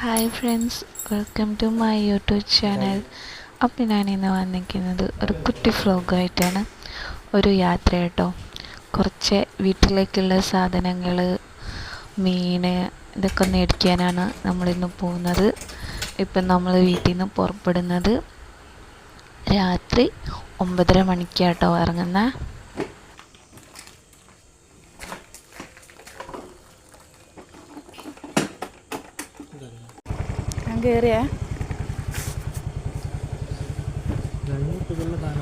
Hi friends welcome to my YouTube channel അപ്പം ഞാനിന്ന് വന്നിരിക്കുന്നത് ഒരു കുട്ടി ഫ്ലോഗായിട്ടാണ് ഒരു യാത്ര കേട്ടോ കുറച്ച് വീട്ടിലേക്കുള്ള സാധനങ്ങൾ മീൻ ഇതൊക്കെ മേടിക്കാനാണ് നമ്മളിന്ന് പോകുന്നത്. ഇപ്പം നമ്മൾ വീട്ടിൽ നിന്ന് പുറപ്പെടുന്നത് രാത്രി ഒമ്പതര മണിക്കാട്ടോ ഇറങ്ങുന്നത് ഞാൻ കയറിയ ഞങ്ങൾക്ക് ഇതുള്ള സാധനം